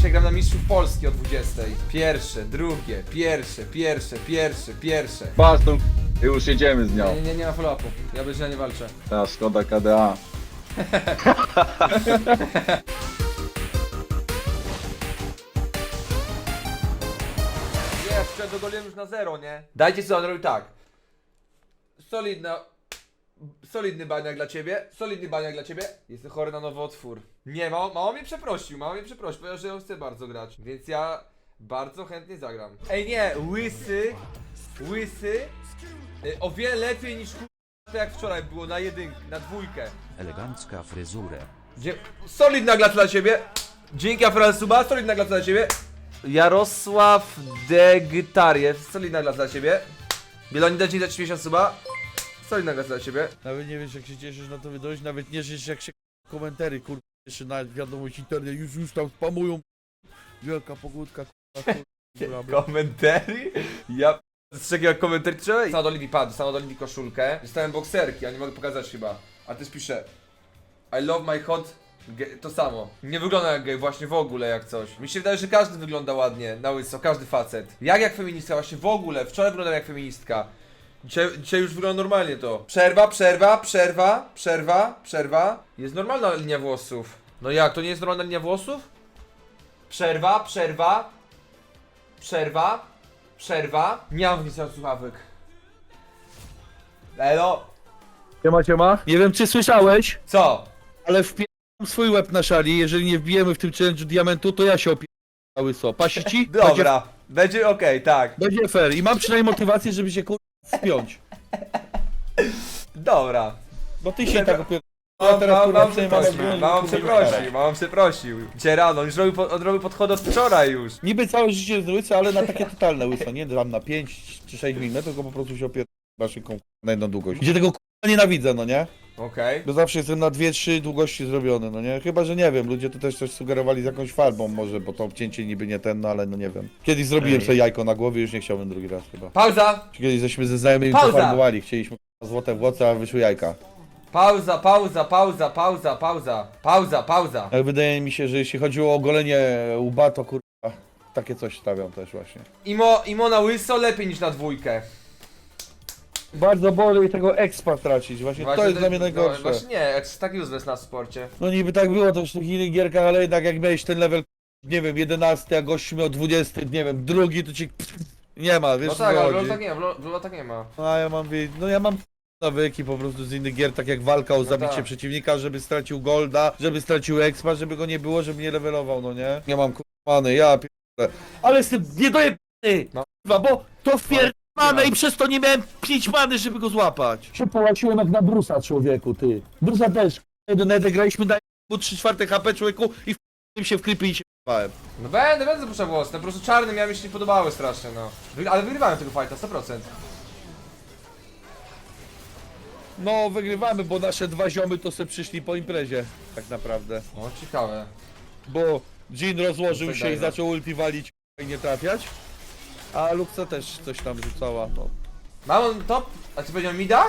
Dzisiaj gram na Mistrzów Polski o 20. Pierwsze, drugie, pierwsze, pierwsze, pierwsze, pierwsze. Bastą, już jedziemy z Nie, nią. nie, nie, nie ma follow-upu. Ja bez nie walczę. Ta Szkoda KDA. Wczoraj dogoliłem już na zero, nie? Dajcie sobie, tak. Solidna... Solidny baniak dla ciebie, solidny baniak dla ciebie. Jestem chory na nowotwór. Nie, mało, mało mnie przeprosił, mało mnie przeprosił, powiedział, że ja chcę bardzo grać. Więc ja bardzo chętnie zagram. Ej nie, łysy, łysy, y, o wiele lepiej niż to jak wczoraj było na jedynkę, na dwójkę. Elegancka fryzurę. Dzie- solidna glata dla ciebie. Dzięki Afral Suba, solidna glata dla ciebie. Jarosław Degtariew, solidna glata dla ciebie. Bielonida ci dać miesiąc suba. Solidna glata dla ciebie. Nawet nie wiesz jak się cieszysz na to wydać, nawet nie wiesz jak się komentary kur... jeszcze na wiadomość internet już już tam spamują wielka pogódka kurwa, kurwa, bla, bla. Komentary? Ja... Z czego komentary wczoraj? Stan od Oliwii padł, stan od Oliwii koszulkę. Dostałem bokserki, a nie mogę pokazać chyba. A też pisze I love my hot... ge- To samo. Nie wygląda jak gej, właśnie w ogóle jak coś. Mi się wydaje, że każdy wygląda ładnie, na łyso, każdy facet. Jak jak feministka, właśnie w ogóle. Wczoraj wyglądałem jak feministka. Dzisiaj, dzisiaj już wygląda normalnie to. Przerwa, przerwa, przerwa, przerwa, przerwa. Jest normalna linia włosów. No jak, to nie jest normalna linia włosów? Przerwa, przerwa, przerwa, przerwa. Nie mam wnisał słuchawek. Elo, Siema, siema. Nie wiem czy słyszałeś, co? ale wpijam swój łeb na szali, jeżeli nie wbijemy w tym challenge'u diamentu, to ja się opiję cały so. Pasi ci? Będzie, Dobra, będzie okej, tak. będzie fair i mam przynajmniej motywację, żeby się kur... wpiąć. Dobra. Bo ty się tak opier... Mam, teraz, mam, kurwa, mam przejmę przeprosił, broń, mam kurwa, przeprosił, mam przeprosił. Dzisiaj rano, już robił, po- odrobił podchody od wczoraj już. Niby całe życie jest łysy, ale na takie totalne łyso, nie tam na 5 czy 6 mm, tylko po prostu się opier... szyką na jedną długość. Gdzie tego kurwa nienawidzę, no nie? Okej. Bo zawsze jestem na 2-3 długości zrobiony, no nie? Chyba, że nie wiem, ludzie to też coś sugerowali z jakąś farbą może, bo to obcięcie niby nie ten, no ale no nie wiem. Kiedyś zrobiłem sobie jajko na głowie, już nie chciałbym drugi raz chyba. Pauza, Kiedyś żeśmy ze znajomymi Pauza! pofarbowali, chcieliśmy k***a, złote włoce, a wyszły jajka. pauza, pauza, pauza, pauza, pauza, pauza, pauza. Ale wydaje mi się, że jeśli chodziło o golenie łba, to kurwa, takie coś stawiam też właśnie. Imo, imo na łyso lepiej niż na dwójkę. Bardzo boli tego expa tracić, właśnie, to jest dla mnie No, najgorsze. właśnie nie, jest tak useless na sporcie. No niby tak było to w tych innych gierkach, ale jednak jak miałeś ten level, nie wiem, 11, a gościu miał 20, nie wiem, drugi, to ci nie ma, wiesz No co tak, ale w chodzi. LoL tak nie, w LoL- w LoL tak nie ma. No a ja mam, wie- no ja mam nawyki po prostu z innych gier, tak jak walka o zabicie tak. przeciwnika, żeby stracił golda, żeby stracił expa, żeby go nie było, żeby nie levelował, no nie? Nie mam kurwany, ja pierdolę. Ale jestem niedojebany, No. kurwa, bo to wpierdolone nie i przez to nie miałem pięć many, żeby go złapać. Się połaciłem jak na Brusa, człowieku, ty. Brusa też, jeden Edy graliśmy, mu 3 czwarte HP, człowieku, i w się w klipy i się p***ałem. No będę, będę zapuszczał głos, no po prostu czarny miałem mi się nie podobały strasznie, no. Wy- Ale wygrywałem tego fighta, 100%. No, wygrywamy, bo nasze dwa ziomy to se przyszli po imprezie, tak naprawdę. O, ciekawe. Bo Jin rozłożył Tak się i dalej. zaczął ulti walić i nie trafiać. A Luxa też coś tam rzucała, no. Mam on top? A ty powiedział mida?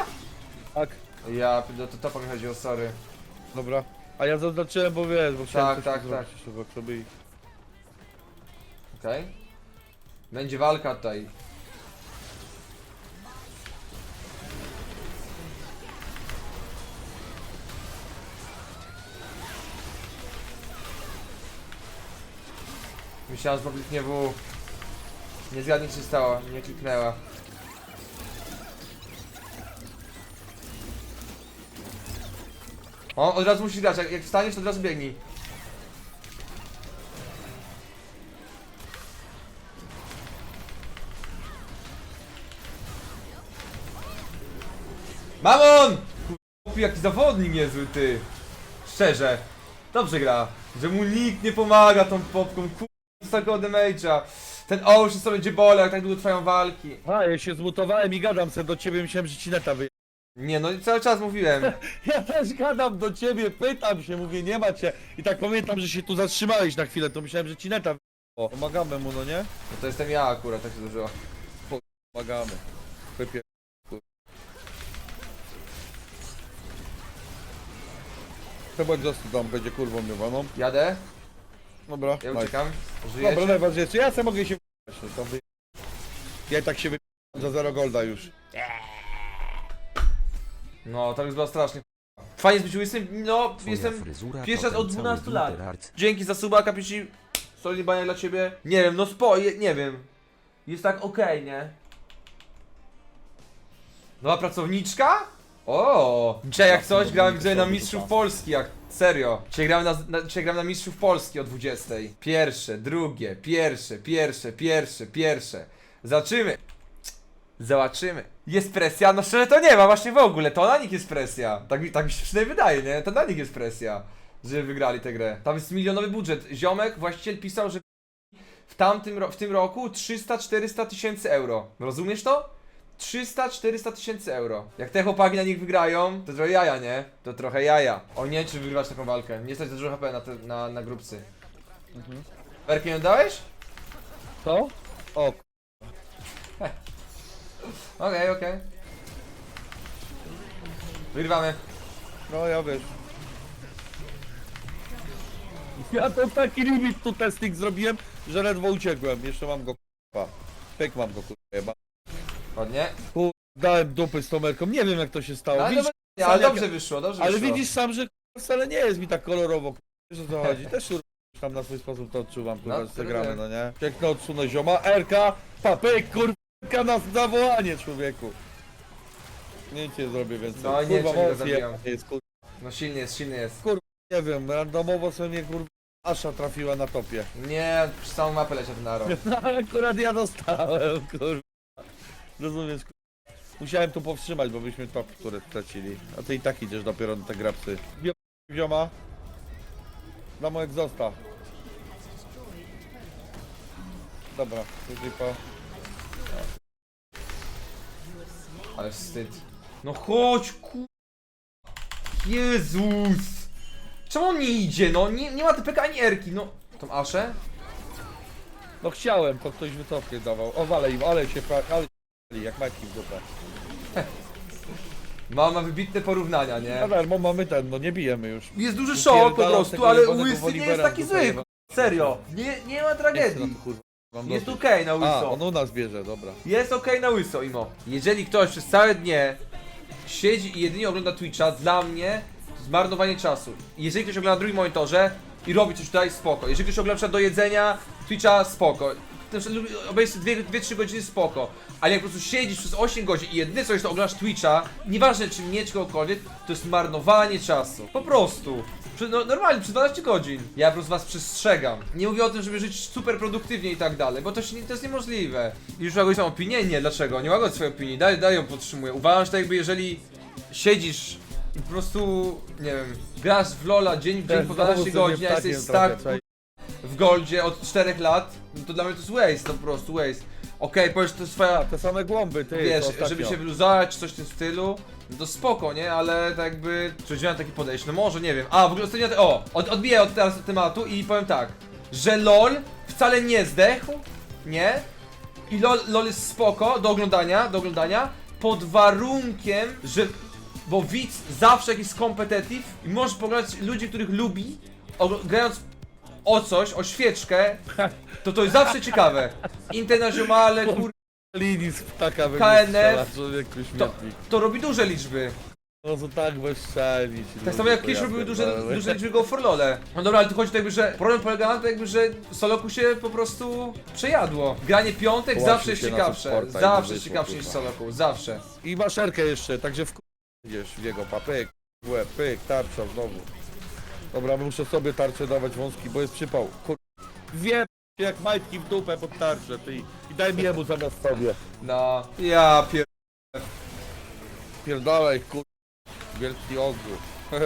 Tak, Ja, do to topa mi chodziło, sorry. dobra. A ja zaznaczyłem, bo wiesz, bo chciałem Tak, coś tak, tak. zrobić, żeby- żeby... Okej. Będzie walka tutaj. Myślałem, że kliknie W. Nie zgadnij, co się stało. Nie kliknęła. O, od razu musisz grać. Jak, jak wstaniesz, to od razu biegnij. Mamon! Kurwa, jaki zawodnik niezły ty. Szczerze. Dobrze gra. Że mu nikt nie pomaga tą popką. Kurwa, takiego damage'a. Ten Ocean sobie będzie bolał, jak tak długo trwają walki. A, ja się zmutowałem i gadam se do ciebie, myślałem, że ci neta wy... Nie no, cały czas mówiłem. Ja też gadam do ciebie, pytam się, mówię, nie ma cię. I tak pamiętam, że się tu zatrzymałeś na chwilę, to myślałem, że ci neta wy... O, pomagamy mu, no nie? No to jestem ja akurat, tak się zdarzyło. Pomagamy. Wypie... Chyba Justin tam będzie kurwą miowaną. Jadę. Dobra, Ja nice. uciekam. Dobra, Żyjecie? najważniejsze, ja sam mogę się to wy... Ja i tak się wy... za 0 golda już. No, tam już było strasznie. Fajnie jest być łysym, no, jestem pierwszy raz od 12 lat. Dzięki za suba, kapici. Solidny baniak dla ciebie. Nie wiem, no spo, je, nie wiem. Jest tak okej, nie? Nowa pracowniczka? O, dzisiaj jak coś grałem gdzie na Mistrzów Polski, jak serio. Dzisiaj grałem na, na, grałem na Mistrzów Polski o 20. Pierwsze, drugie, pierwsze, pierwsze, pierwsze, pierwsze. Zobaczymy. Zobaczymy. Jest presja? No szczerze to nie ma, właśnie w ogóle, to na nich jest presja. Tak, mi- tak mi się przynajmniej wydaje, nie? To na nich jest presja, że wygrali tę grę. Tam jest milionowy budżet. Ziomek, właściciel pisał, że w tamtym, w tym roku 300-400 tysięcy euro. Rozumiesz to? 300-400 tysięcy euro. Jak te chłopaki na nich wygrają, to trochę jaja, nie? To trochę jaja. O nie, czy wygrywać taką walkę. Nie stać za dużo HP na, te, na, na grupcy. Mhm. Werki nie dałeś? Co? O, Okej, okej. Wygrywamy. no ja wiesz. Ja to taki limit tu testing zrobiłem, że ledwo uciekłem. Jeszcze mam go k***a. Pyk mam go k***a. Ładnie. Kur... Dałem dupy z Tomerką, nie wiem jak to się stało. Ale, Widzisz, dobra, ale jak- dobrze wyszło, dobrze ale wyszło. widzisz sam, że wcale nie jest mi tak kolorowo. k***a. Wiesz o co chodzi? Też tam na swój sposób to odczuwam, kurwa, No, że te gramy, no nie? Piękno odsunę zioma, Erka, papyk, kurwa, na zawołanie, człowieku. Nie cię zrobię więcej. No, nie, kurwa, czyli go moc zabijam. je- jest, kurwa, No silny jest, silny jest. nie wiem, randomowo sobie mnie, kurwa, Asza trafiła na topie. Nie, przez całą mapę leciał ten arrow. No, akurat ja dostałem, kurwa. Rozumiesz, kurwa. Musiałem tu powstrzymać, bo byśmy top, które stracili. A ty i tak idziesz dopiero na te grapsy. Bio- Zioma. Na moje egzosta. Dobra, to lipa. Ale wstyd. No chodź, ku... Jezus! Czemu on nie idzie, no? Nie, nie ma TPK ani Erki, no. Tą Aszę? No chciałem, to ktoś wycofnie dawał. O, wale im, ale się ale jak majki w dupę. Ma, ma wybitne porównania, nie? Na darmo mamy ten, no nie bijemy już. Jest duży szok po Upierdalam prostu, tego ale jebanego Łysy nie jest taki zły, serio. Nie, nie ma tragedii. to. Mam Jest dosyć. okej na A, łyso. on u nas bierze, dobra. Jest okej na łyso, Imo. Jeżeli ktoś przez całe dnie siedzi i jedynie ogląda Twitcha, dla mnie zmarnowanie czasu. Jeżeli ktoś ogląda na drugim monitorze i robi coś tutaj, spoko. Jeżeli ktoś ogląda na przykład do jedzenia Twitcha, spoko. Na przykład Obejrzyj 2-3 godziny, spoko. Ale jak po prostu siedzisz przez 8 godzin i jedyne coś to oglądasz Twitcha, nieważne czy mnie, czy kogokolwiek, to jest marnowanie czasu. Po prostu. Przy- No, normalnie, przez 12 godzin. Ja po prostu was przestrzegam. Nie mówię o tym, żeby żyć super produktywnie i tak dalej, bo to, się, nie- to jest niemożliwe. I już łagodzić swoją opinię? Nie, dlaczego? Nie łagodź swojej opinii, daj, daj ją podtrzymuję. Uważam, że tak jakby jeżeli siedzisz i po prostu, nie wiem, grasz w Lola dzień w dzień po 12 godzin, a jesteś tak w goldzie od 4 lat, no to dla mnie to jest waste, to po prostu waste. Okej, powiesz, to jest twoja, Te same głąby, ty, wiesz, to ostatnio. żeby się wyluzować czy coś w tym stylu, no to spoko, nie? Ale tak jakby, czy wziąłem takie podejście? No może, nie wiem. A, w ogóle ostatnio, te- o, od, odbiję od teraz tematu i powiem tak, że LOL wcale nie zdechł, nie? I LOL, LOL jest spoko do oglądania, do oglądania, pod warunkiem, że, bo widz zawsze jakiś competitive i możesz poglądać ludzi, których lubi, ogl- grając o coś, o świeczkę, to to jest zawsze ciekawe. Internazionale, kur... Linii z ptaka KNF, człowieku To, śmietnik. to robi duże liczby. No to tak bezczelnić. Tak samo jak kiedyś robiły duże, duże liczby go forlole. No dobra, ale tu chodzi tak jakby, że problem polega na tym jakby, że Soloku się po prostu przejadło. Granie piątek zawsze jest się na ciekawsze. supporta i Zawsze to jest wyszło, ciekawsze niż kurwa. Soloku, zawsze. I maszerkę jeszcze, także w idziesz w jego papyk, w łeb, pyk, tarcza znowu. Dobra, muszę sobie tarczę dawać wąski, bo jest przypał. Kur... Wiem jak majtki w dupę pod tarczę, ty. I daj mi jemu zamiast sobie. No, ja pier... Pierdalaj, kur... Wielki ogół.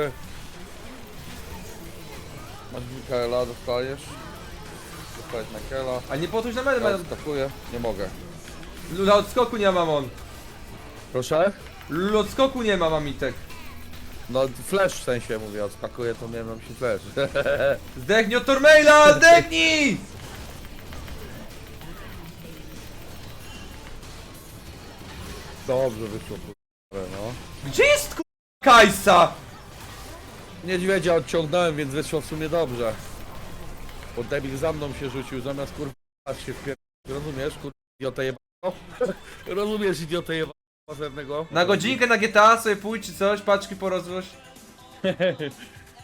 Masz Mikaela, dostajesz. Dostajesz Mikaela. A nie po to, że na Ja medę odskakuję. Nie mogę. Lula odskoku nie ma mamon. Proszę? Lula odskoku nie ma mamitek. No flash w sensie mówię, odskakuję to miałem się flash. Zdechnij od Tormaila, zdechnij! Dobrze wyszło, no. Gdzie jest ku... Kajsa? Niedźwiedzia odciągnąłem, więc wyszło w sumie dobrze. Bo debil za mną się rzucił, zamiast kurwa się wpier... Rozumiesz, kurwa, idiotę jebano? Rozumiesz, idiotę jebano pewnego? Na godzinkę na GTA sobie pójdź czy coś, paczki porozwoź.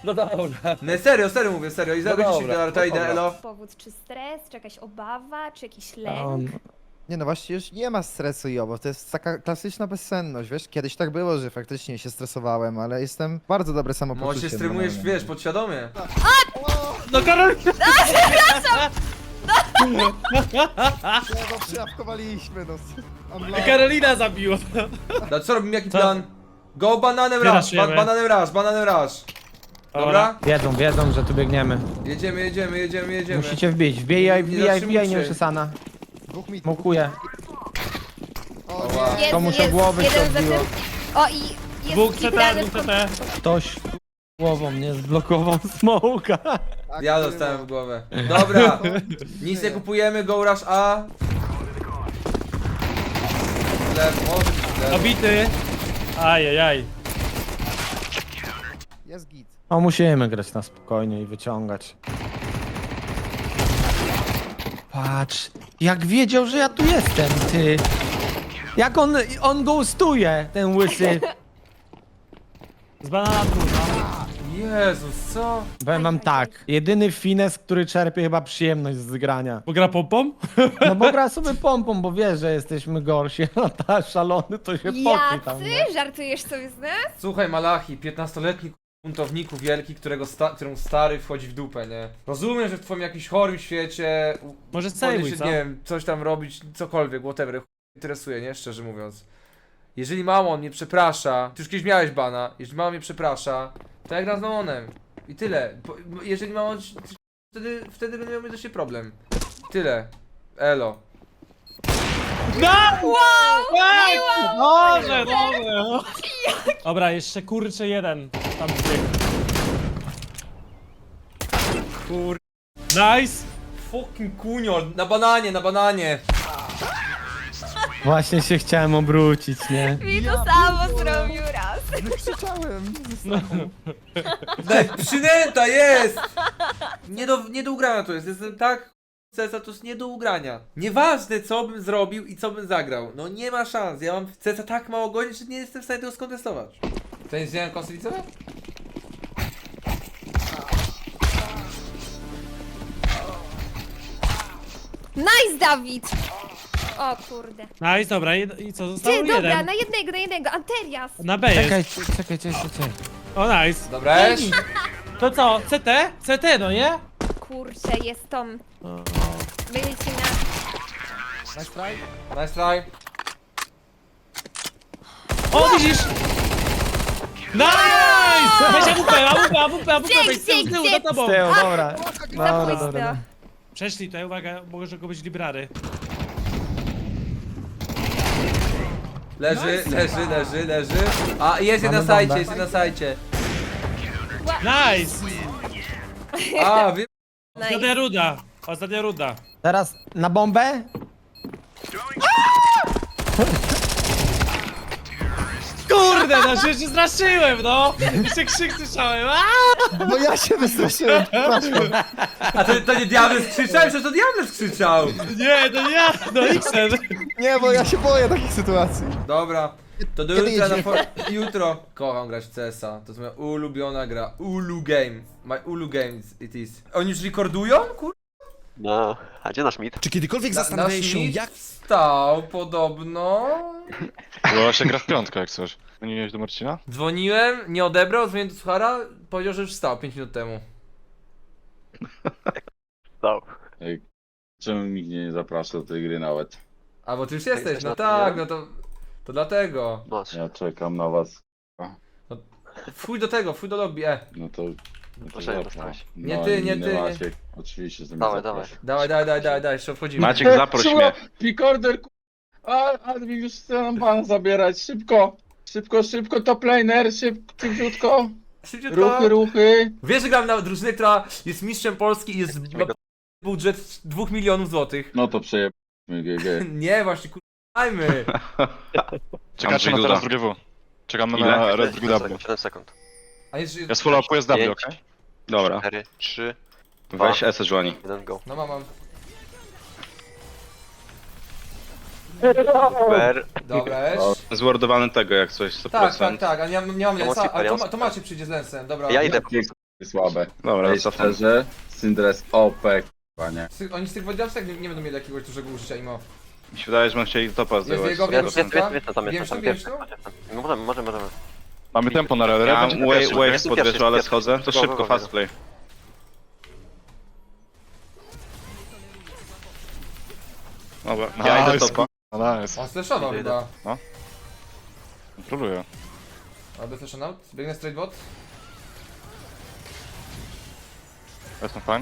No dobra. Nie, serio, serio mówię, serio. I za No godzinę dobra, dolara, to no idę, dobra. elo. Powód czy stres, czy jakaś obawa, czy jakiś lęk? On... Nie no, właściwie już nie ma stresu i obaw, to jest taka klasyczna bezsenność, wiesz? Kiedyś tak było, że faktycznie się stresowałem, ale jestem bardzo dobre samopoczucie. Może się streamujesz, normalnie. wiesz, podświadomie. No Karol! Nie, no przyjawkowaliśmy, no. Karolina zabiła. No co robimy, jaki Co? plan? Go bananem rush, ba bananem rush, bananem rush. Dobra? Wiedzą, wiedzą, że tu biegniemy. Jedziemy, jedziemy, jedziemy, jedziemy. Musicie wbić. Wbijaj, wbijaj, zatrzymujcie. wbijaj. Dwóch mit. Smokuję. O nie. Jest, komuś jest, o głowy jeden się tym. O i jest Dwóch CT, dwóch CT. Ktoś głową mnie zblokował smoka. Tak Ja dostałem w głowę. Dobra, nic nie kupujemy, go rush A. Lew, może być lew. Obity. Ajajaj. Jest git. O, musimy grać na spokojnie i wyciągać. Patrz, jak wiedział, że ja tu jestem, ty. Jak on, on ghostuje, ten łysy. Z banana no. Jezus, co? Powiem wam tak, jedyny fines, który czerpie chyba przyjemność z grania. Bo gra pompą? No bo gra sobie pompą, bo wie, że jesteśmy gorsi, a ta szalony to się pokój tam. nie? Jacy? Żartujesz sobie z nas? Słuchaj, Malachi, 15-letni buntowniku wielki, którego sta któremu stary wchodzi w dupę, nie? Rozumiem, że w twoim jakimś chorym świecie u- Może sejmuj, się, co? nie wiem, coś tam robić, cokolwiek, whatever, chuj interesuje, nie? Szczerze mówiąc. Jeżeli mamon mnie przeprasza, ty już kiedyś miałeś bana, jeżeli mama mnie przeprasza, to jak gram z mamonem. I tyle. Po, jeżeli mamon, wtedy, wtedy będę miał do siebie problem. Tyle. Elo. No! Wow! Dobrze, dobrze. Dobra, jeszcze kurczę jeden. Tam zbiegł. Kur... Nice! Fucking kunio, na bananie, na bananie. Właśnie się chciałem obrócić, nie? Mi to samo zrobił raz. Krzyczałem. Daj, przynęta jest! Nie do, nie do ugrania to jest, jestem tak CESa to jest nie do ugrania. Nieważne co bym zrobił i co bym zagrał, no nie ma szans, ja mam w CESa tak mało godzin, że nie jestem w stanie tego skontestować. To jest zmiana konstytucyjna? Nice, Dawid! O kurde. Nice, dobra, i, i co? Zostało Ty, dobra, jeden. na jednego, na jednego. Anterias. Na B jest. Czekaj, czekaj, czekaj, czekaj. O, nice. Dobra, Esz? To co? CT? CT, no nie? Kurczę, jest Tom. Byliście na... Nice try. Nice try. O, widzisz! Nice! Weź AWP, AWP, AWP, AWP, Dzięki, weź z tyłu, z tyłu, za dzięki. tobą. Z tyłu, dobra. Dobra, Zabójstwo. dobra. Przeszli tutaj, uwaga, może go być library. Leży, leży, leży, leży. A jest jeden na sajcie, jest jeden na sajcie. Nice! A, wiem. Ostatnia ruda. Ostatnia ruda. Teraz na bombę? Kurde, no się się straszyłem, no! Jeszcze krzyk słyszałem, aaa! No ja się wystraszyłem, przepraszam. A to, to nie diabeł skrzyczał? Przecież to diabeł skrzyczał. Nie, to nie ja, no Xen. Nie, bo ja się boję takich sytuacji. Dobra. To do Kiedy jutra na jedziemy? for... Jutro kocham grać w CS-a. To jest moja ulubiona gra. Ulu game. My ulu game it is. Oni już rekordują? Kur... No, a gdzie nasz mit? Czy kiedykolwiek Na, zastanawiałeś nasz się, mit jak... wstał podobno. Bo się gra w piątkę jak coś. Dzwoniłeś do Marcina? Dzwoniłem, nie odebrał, dzwoniłem do Suchara, powiedział, że już wstał 5 minut temu. No. Ej, czemu nikt mnie nie zaprasza do tej gry nawet? A bo ty już jesteś, no tak, nie? no to... To dlatego. Masz. Ja czekam na was. Wchuj do tego, wchuj do lobby, e. No to... No Proszę, nie zapraszam. dostałeś. Nie No, ty, nie inny ty, nie. Maciek. Oczywiście, że mnie Dawaj, zaprasza. Dawaj, dawaj, dawaj, dawaj, dawaj, jeszcze wchodzimy. Maciek, zaproś mnie. Pikorder, ku... A, Admin już chce nam pan zabierać. Szybko. Szybko, szybko, top laner, szybko, szybciutko. Szybciutko. Ruchy, ruchy. Wiesz, że gram na drużynę, która jest mistrzem Polski i jest ma budżet 2 milionów złotych. No to przejebmy GG. Nie, właśnie kurwajmy. Czekajcie na teraz drugie W. Czekamy Ile? na Red 7 Bull W. sekund, 7 sekund. A jest, Ja sfollow-upuję z W, Pięć. Dobra. 4, 3, Weź S. Jeden go. No mam, mam. Super. Dobra, weź. Zwordowany tego jak coś, 100%. Tak, tak, tak, a nie, nie mam Ja lensa, mam ale to, ma, to ja mam macie przyjdzie z lensem, dobra. Ja idę. Słabe. Dobra, Ej, cofam. szczerze, Syndres OP, k***a, nie. Z tych- Oni z tych wodziowców tak nie, nie będą mieli jakiegoś dużego użycia imo. Mi się wydaje, że będą chcieli topa Jest zdejmować. jego, Jest, jego jest, sztuka. jest, jest, tam jest, że tam jest. że No możemy, możemy, możemy. Mamy tempo na redę. Ja Będzie mam wave, pierwszy, wave jest wieżą, ale jest schodzę. To szybko, fast play. Dobra, ja idę topa. Nice. On slashował chyba. Kontroluję. Albo flash out. Biegnę straight bot. Jestem fine.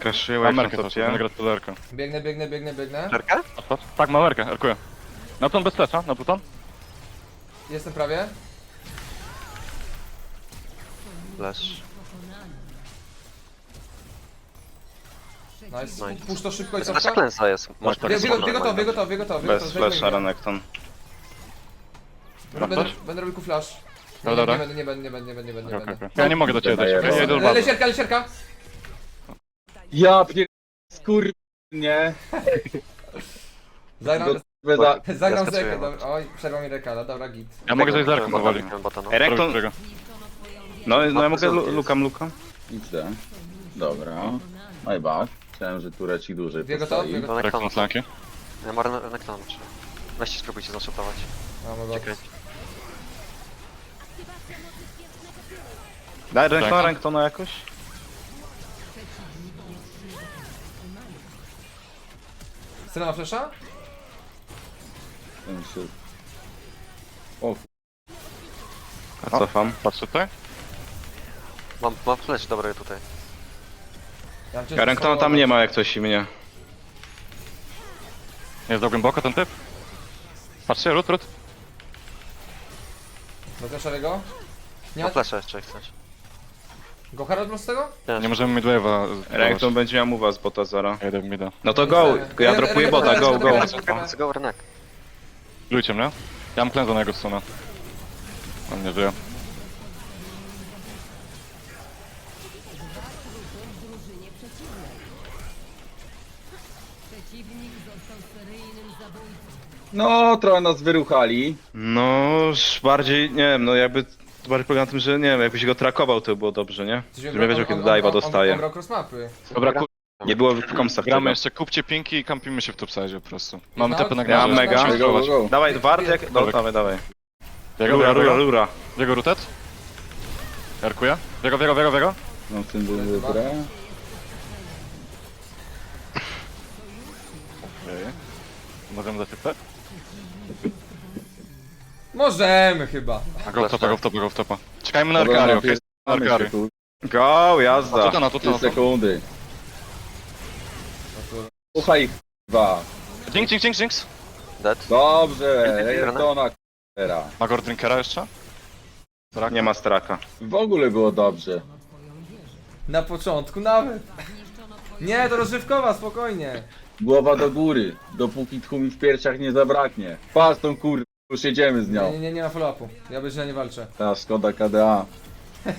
Crashuję Mam wave na merkę też, będę topie. grać pod erkę. Biegnę, biegnę, biegnę, biegnę. Tak, mam erkę, erkuję. Na pluton bez flesza, na pluton? Jestem prawie. Flash. Nice. Nice. Puść to szybko i Jest nasza cofka. klęsa jest. Masz Bieg tak. bieg gotowy, gotowy. Bez flasha Renekton. Będę, Masz będę robił ku flash. Nie, Dobra, nie, nie dobra. będę, nie będę, nie będę, nie będę, nie będę, nie Okej, okej. Ja nie mogę do ciebie Daję ja jedę do Le- bazy. Lesierka, lesierka! Ja pier... skur... nie. Zagram, Za... zagram Ja skacuję. dobra. Oj, przerwał mi Rekala, dobra git. Ja mogę zejść z erką powoli. No. Ej, Renekton... No, no ja mogę, lu- lukam, lukam. Idę. Dobra. My bad. Chciałem, że turecik dłużej Dwie gotowe, dwie postoi. gotowe. Rekton flanki. Ja mam Renekton. Weźcie spróbujcie zaszotować. Bot. Czekaj. Daj Renektona, Tak. Renektona jakoś. Syna ma flasha? Ten się- O, A cofam. Patrzę tutaj. Mam, mam flash dobry tutaj. Ja mam cię Ja Renektona tam nie ma jak coś i mnie. Jest za głęboko ten typ. Patrzcie, ród, ród. Do flashowego? Nie Mam ma... flasha jeszcze jak chcesz. Go Harold z tego? Nie możemy midwave'a Renekton będzie miał mowa z bota zara. Ja idę w mida. No to go, ja dropuję bota, go, go. Let's go Renek. Lujcie mnie. Ja mam klęza na jego stronę. On nie żyje. No, trochę nas wyruchali. No, bardziej, nie wiem, no jakby... To bardziej polega na tym, że nie wiem, jakbyś go trakował, to by było dobrze, nie? Żebym ja wiedział, kiedy dive'a On dostaje. cross mapy. Dobra, ku... Nie było w komsach gramy tego. jeszcze, kupcie pinki i kampimy się w topside po prostu. Mamy tepy na ja mam mega. Go, go, go. Dawaj, wart jak... No, Dobra. dawaj, dawaj. Biego, Rura, biego, rura, biego. rura. Biego rutet. Jarkuję. Biego, biego, biego, biego. No, w tym był dobra. Możemy dać typę? Możemy chyba. A go w topa, go w topa, go w topa. Czekajmy na Dobra, Arkari, no, okej? Na Mamy się Arkari. tu. Go, A jazda. to na to, to na to. sekundy. Słuchaj, dwa. Jinx, jinx, jinx, jinx. Dead. Dobrze, Jest jest to na k***era. Magor Drinkera jeszcze? Nie ma straka. W ogóle było dobrze. Na początku nawet. Nie, to rozrywkowa, spokojnie. Głowa do góry, dopóki tchu mi w piersiach nie zabraknie. Patrz tą kur... już jedziemy z Nie, nią. nie, nie, nie ma follow-upu. Ja bez źle nie walczę. Ta szkoda KDA.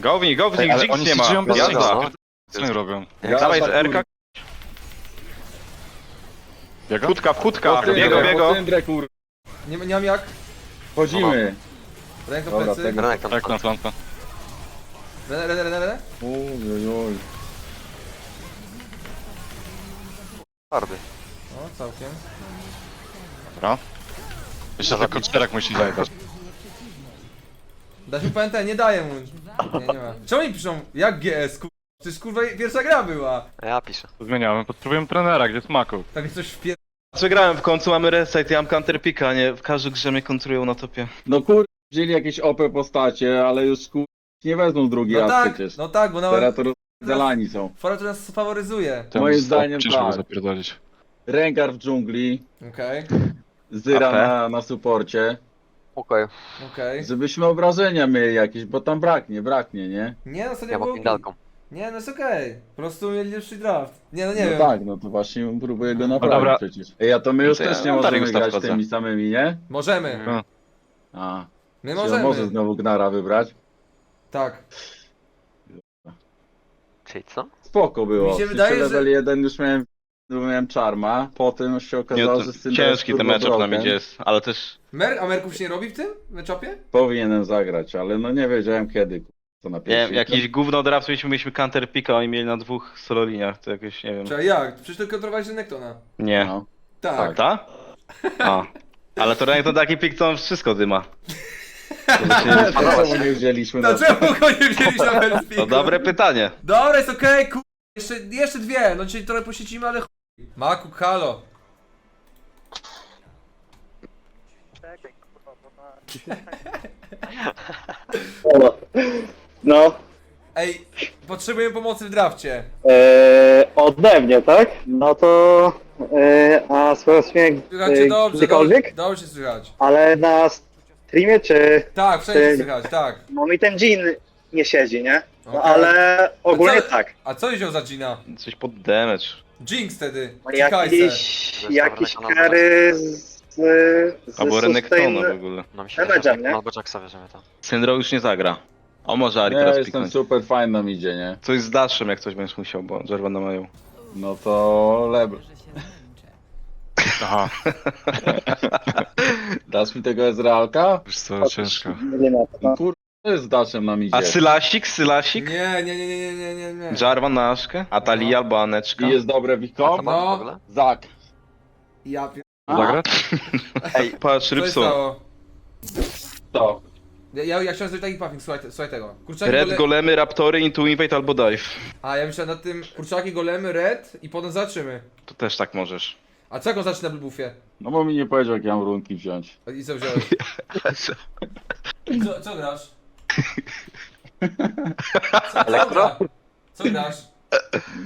Go w nich, go w Ej, nich, ale Jinx oni nie ma. siedzią bez Jazda. Jinxa. Co oni robią? Dawaj z za Erka. kur- Biego? Wchódka, wchódka. Po cyndrę, Biego, po biego. cyndrę, kur... Nie, nie mam jak. Wchodzimy. Ręką Dobra, plecy. tego- Renekton. Tak, na flankę. Rene, rene, rene, rene. Uj, Twardy. O, całkiem. Dobra. Jeszcze tylko czterech musi zajebać. Dasz mi pamiętaj, nie daję mu. Nie, nie ma. Czemu mi piszą, jak GS, kur... Przecież kurwa pierwsza gra była. A ja piszę. Zmieniamy, potrzebujemy trenera, gdzie jest Maku? Tak mi coś wpier... Przegrałem w końcu, mamy reset, ja mam counterpicka, nie? W każdej grze mnie kontrują na topie. No kur... wzięli jakieś OP postacie, ale już kur... nie wezmą drugi No raz tak, przecież. no tak, bo Teraz nawet to rozdzielani są. Fora to nas faworyzuje. Moim zdaniem Ciężko go tak. zapierdolić. Rengar w dżungli, Okej, Zyra AP. na, na suporcie. Okej. okej. Żebyśmy obrażenia mieli jakieś, bo tam braknie, braknie, nie? Nie no, sobie Ja było... pindalką. Nie no, jest okej. Po prostu mieli lepszy draft. Nie no, nie no wiem. tak, no to właśnie próbuję go naprawić dobra. przecież. Ej, a to my już To ja też nie na możemy grać wchodzę. tymi samymi, nie? Możemy. Mhm. A, My on możemy. może znowu Gnara wybrać? Tak. Czyli co? Spoko było. Mi się W sensie wydaje, że- level 1 już miałem, miałem czarma, potem się Nie, okazało, to że Syndra jest ciężki ten turbo matchup na broken. midzie jest, ale też... Mer, a Merków się nie robi w tym meczopie? Powinienem zagrać, ale no nie wiedziałem kiedy, ku- co na Nie pierwszy. wiem, jakiś gówno draft, mieliśmy, mieliśmy counter pika, oni mieli na dwóch solo liniach, to jakoś, nie wiem. Czy jak? Przecież to kontrowałeś Renektona. Nie. No. Tak. Ta? A. Ale to Renekton taki pik, to on wszystko dyma. To się nie wzięliśmy na... Dlaczego go nie wzięliśmy na? To dobre pytanie. Dobra, jest okej, ku... Jeszcze, jeszcze dwie, no dzisiaj trochę posiedzimy, ale chuj. Maku, halo. No, Ej, potrzebujemy pomocy w drafcie. e, ode mnie, tak? No to, e, a swoją śmiech Słychajcie e, dobrze, gdziekolwiek? dobrze, dobrze się słychać. Ale na streamie, czy Tak, wszędzie Ej. słychać, tak. no mi ten jean nie siedzi, nie? No Okej. ale ogólnie A co- tak. A co wziął za Gina? Coś pod damage. Jinx wtedy. Czy Kaiser? Jakiś, Dobra, jakiś dobra, kary z, z Albo sustain... Renektona w ogóle. No mi się Damage'em, wydaje, że- nie? Albo Jacksa weźmiemy to. Syndro już nie zagra. O, może Ari Nie, teraz jestem piknąć. super fajny na midzie, nie? Coś z daszem, jak coś będziesz musiał, bo Jarvan mają. No to level. Aha. Dasz mi tego Ezrealka? Już co, ciężko. Nie no. Jest daszem na midzie. A Sylasik, Sylasik? Nie, nie, nie, nie, nie, nie, nie. Jarvan na Aszkę? Atalia albo Aneczka? I jest dobre Wiko? A No. w ogóle? Zak. Ja pier... Zagrać? Ej, patrz, Co się Rybson. stało? To. Ja, ja, ja chciałem zrobić taki puffing, słuchaj, słuchaj tego. Kurczaki Red, gole... golemy, raptory, into invade albo dive. A, ja myślałem nad tym kurczaki, golemy, red i potem zaczymy. To też tak możesz. A co jak on zaczyna na? No bo mi nie powiedział, jak ja mam runki wziąć. I co wziąłeś? Co, co grasz? Co, co, gra? co grasz?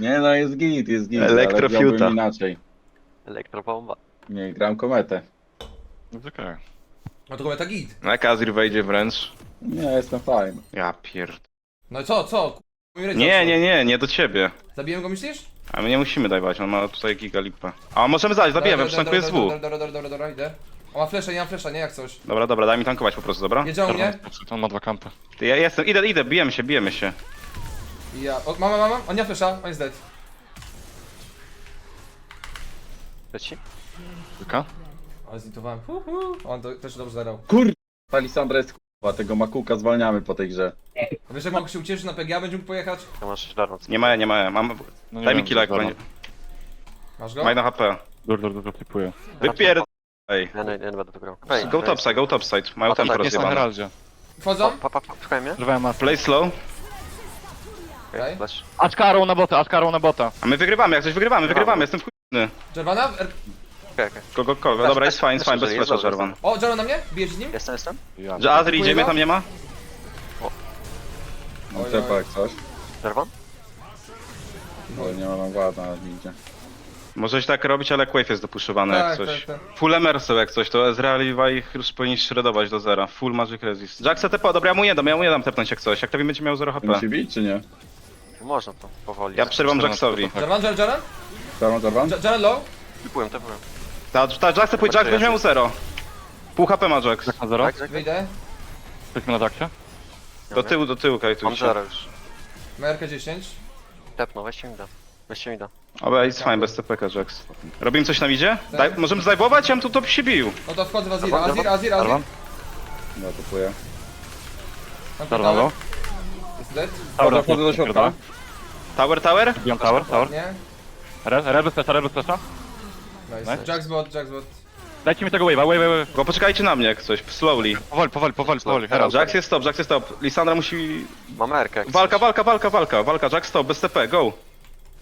Nie no, jest git, jest git, Elektrofiuta. ale grałbym inaczej. Elektrobomba. Nie, gram kometę. Okej. No to kometa git. No jak Azir wejdzie wręcz? Nie, jestem fajny. Ja pierd... No i co, co? Ku- Nie, nie, nie, nie do ciebie. Zabiłem go myślisz? A my nie musimy dajwać, on ma tutaj giga lipę. A możemy zajść, zabijemy, Dobra, przynajmniej jest dobra, W. Dobra, dobra, dobra, dobra, idę. On ma flesza, nie mam flesza, nie jak coś. Dobra, dobra, daj mi tankować po prostu, dobra? Jedzie u mnie? On ma dwa kampy. Ty, ja jestem, idę, idę, bijemy się, bijemy się. I ja... O, mama, mama, on nie ma flesza, on jest dead. Leci? Ale zlitowałem. Hu, hu. On to też dobrze zadał. Ta Lisandra jest k***a, tego Makuka zwalniamy po tej grze. A wiesz jak mogę się ucieszyć na PGA, będzie mógł pojechać? To masz Jarvan. Nie ma, nie ma, mam... Daj mi killa, jak będzie. Masz go? Ma na HP. Dur, dur, dur, typuję. Wypierd... Ej. Ja nie, ja nie będę tu grał. Ej, Go topside, go topside. Mają A to tempo tak, jest na rozjebane. Wchodzą? Pa, pa, pa, szukaj mnie. Play slow. Okej. Flash. Na bota, Askarą na bota. A my wygrywamy, jak coś wygrywamy, wygrywamy, jestem wchujny. Jarvana? Er... Okej, okej. Kogo, kogo, dobra, jest fine, jest fine, bez jest flasha, dobrze, Jarvan. O, Jarvan na mnie? Bijesz z nim? Jestem, jestem. Że Azir idzie, mnie tam nie ma? No Oj, cepa oj. jak coś. Jarvan? Ale nie mam wad na midzie. Możesz tak robić, ale Quave jest dopuszczowany jak Tak, coś. tak, tak. Full emerso jak coś, to Ezrealiwa ich już powinni shredować do zera. Full magic resist. Jack se tepa, dobra, ja mu nie dam, ja mu nie dam tepnąć jak coś. Jak to będzie miał 0 HP. Musi bić, czy nie? Można to, powoli. Ja przerwam Jacksowi. Jarvan, Jarvan, Jarvan? Ja- Jarvan low? Typuję, typuję. Ta, ta Jack se pójdzie, Jack weźmie mu 0. Pół HP ma Jack. Na zero? Tak, tak. Wyjdę. Jesteśmy na Jacksie? Do tyłu, do tyłu, kajtuj Mam zero już. Merkę 10. Tepno, weźcie mi da. Weźcie mi da. Dobra, jest fine, bez TPK Jax. Robimy coś na midzie? Daj, możemy zdajwować? Ja bym tu top się bił. No to wchodzę w Azira. Azir, Azir, Azir. Ja kupuję. Mam Darwalo? pytałek. Jest dead? Wchodzę, wchodzę do środka. Tower, tower? Biją tower, tower. Nie? Red, red bez flesza, Nice. Jack's bot, Jack's bot. Dajcie mi tego wave'a, wave, wave, wave. Go poczekajcie na mnie jak coś, slowly. Powoli, powoli, powoli, powoli. Herald. Jax jest stop, Jax jest stop. Lisandra musi... Mam Erkę. jak Walka, walka, walka, walka, walka, Jax stop, bez TP, go.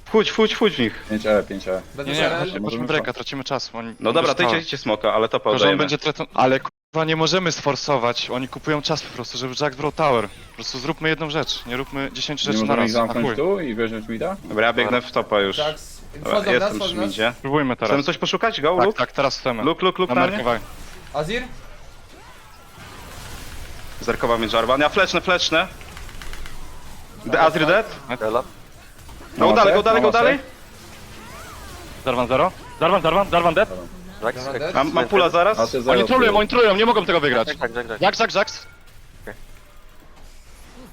Wchódź, wchódź, wchódź w nich. 5E, 5E. Bez Nie, nie, SRL. musimy, musimy breaka, tracimy czas. Oni, No dobra, to idźcie smoka, ale topa To, że on oddajemy. będzie tracą... Ale kurwa, nie możemy sforsować. Oni kupują czas po prostu, żeby Jack brał tower. Po prostu zróbmy jedną rzecz, nie róbmy 10 Nie rzeczy na możemy ich raz. Na zamknąć tu i wziąć mida? Dobra, ja biegnę w topa już. Jax. Wchodzą nas, jestem wchodzą przy nas. midzie. Spróbujmy Chcemy teraz. coś poszukać? Go, Tak, Luke? tak, teraz chcemy. Luke, Luke, Luke Na mnie? Azir? Zerkowa mnie Jarvan. Ja flecznę, flecznę. The Azir dead? Ela. Go Mama dalej, go dalej, go dalej. Zarwan zero. Zarwan, zarwan, zarwan dead. Dobra. Mam, mam pula zaraz. Oni trolują, oni trolują, nie mogą tego wygrać. Tak, tak, tak, tak. Jax, Jax, Jax.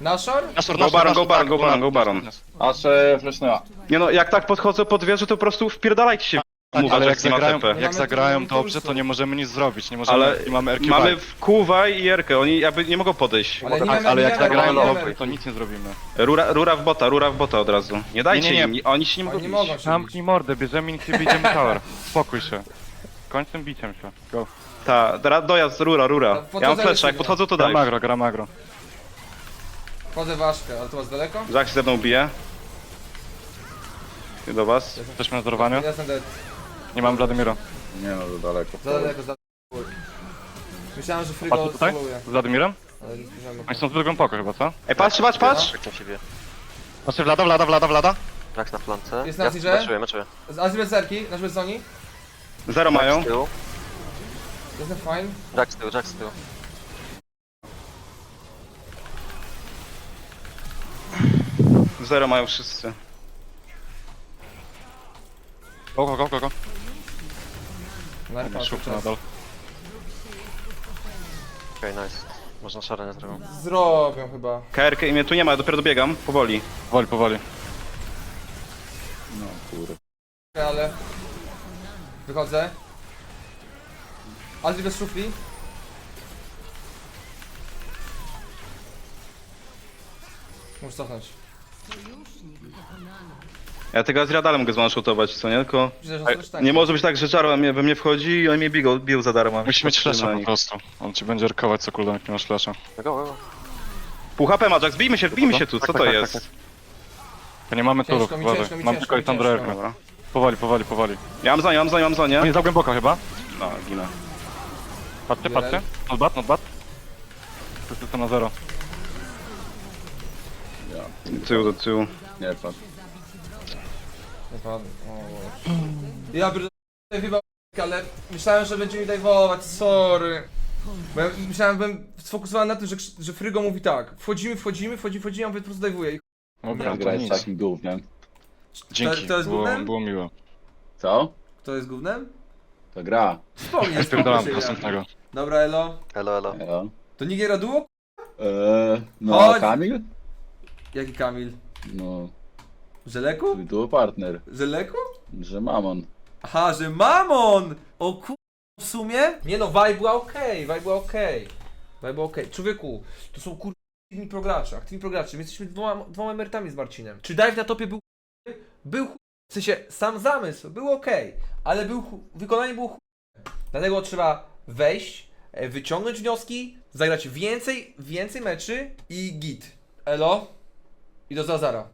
Nashor? Go baron, go baron, go baron, go baron. Aż e, flashnęła. Nie no, jak tak podchodzę pod wieżę, to po prostu wpierdalajcie się. Mów, Ale że jak nie ma zagrają, jak zagrają dobrze, to nie możemy nic zrobić, nie możemy, Ale nie mamy RQ. mamy w Kuwa i Jerkę, oni jakby nie mogą podejść. Ale, nie tak, mamy- ale nie jak mamy- zagrają nie mamy- dobrze, to nic nie zrobimy. Rura, rura w bota, rura w bota od razu. Nie dajcie Nie, nie, nie. im, oni się nie mogą Oni nie bić. mogą się bić. Zamknij mordę, bierzemy ich i wyjdziemy tower. Spokój się. Kończ tym biciem się. Go. Ta, dojazd, rura, rura. No, Ja mam podchodzę flesza, jak agresywnie. podchodzą to Gram daj. agro, gram agro. Wchodzę ważkę, ale to was daleko? Jack się ze mną bije. Idę do was. Jesteśmy na zerowaniu? Ja jestem dead. Nie mam Wladimira. Nie no, to daleko. Za daleko, za daleko. Myślałem, że Frigo Patrz tutaj? soluje, Z Wladimirem? ale nie spojrzałem. Oni są zbyt głęboko chyba, co? Ej, patrz, patrz, patrz! Jak tam się wie. Patrzcie, Vlada, Vlada, Vlada, Vlada. Jax na flance. Jest na ja Zirze? meczuję, meczuję. Z bez zerki, nasz bez zoni. Zero mają. Z tyłu. Jestem fine. Jack z tyłu, Jack z tyłu. Zero mają wszyscy. Go, go, go, go, go. Na szuk nadal. Okej, nice. Można szarę nie zrobił. Zrobią chyba. KRK i mnie tu nie ma, ja dopiero dobiegam. Powoli. Powoli, powoli. No kurwa. Ale... Wychodzę. Azji bez szufli. Muszę cofnąć. Ja tego Azriadalem mogę zwanshotować, co nie? Tylko... Że coś tak. Nie może być tak, że Jarvan mnie, we mnie wchodzi i on mnie bił, bił za darmo. Musi mieć Patrzymy flasha na po nich. prostu. On ci będzie arkować co cooldown, jak nie masz flasha. Go, go, go. Pół HP ma Jack, zbijmy się, wbijmy się tu, Tak, co tak, to tak, jest? tak, To nie mamy Ciężko turów, mi, uważaj. mi, Mam ciężko tylko mi, Lisandro ciężko. Erkę. Dobra. Powoli, powoli, powoli. Ja mam zonie, ja mam zonie, mam zonie. On jest za głęboko chyba. No, ginę. Patrzcie, Biorę. patrzcie. Not bad, not bad. Wszyscy są na zero. Do tyłu, do tyłu. Nie patrz. Nie padł. O, Boże. Ja pierdolę chyba ale myślałem, że będzie mi dajwować, sorry. Bo ja myślałem, byłem sfokusowany na tym, że, że Frygo mówi tak. Wchodzimy, wchodzimy, wchodzimy, wchodzimy, a on po prostu dajwuje. I Dobra, to Grać nic. takim gównem. Dzięki, To- to jest było, gównem? było miło. Co? Kto jest gównem? To gra. Wspomnij, Spierdalam spokój się, następnego. Dobra, Elo. Elo, elo. Ja. To nie giera duo? Eee, no Chodź. Kamil? Jaki Kamil? No, Żeleku? twój duo partner. Żeleku? Że mamon. Aha, że Mamon! O kur... w sumie? Nie no, vibe była okej, vibe była okej. Vibe była okej. Człowieku, to są kur... aktywni progracze, aktywni progracze. My jesteśmy dwoma, dwoma emerytami z Marcinem. Czy dive na topie był Był chu- W sensie, sam zamysł był okej, ale był wykonanie było chu... Dlatego trzeba wejść, e, wyciągnąć wnioski, zagrać więcej, więcej meczy i git. Elo? I do Zazara.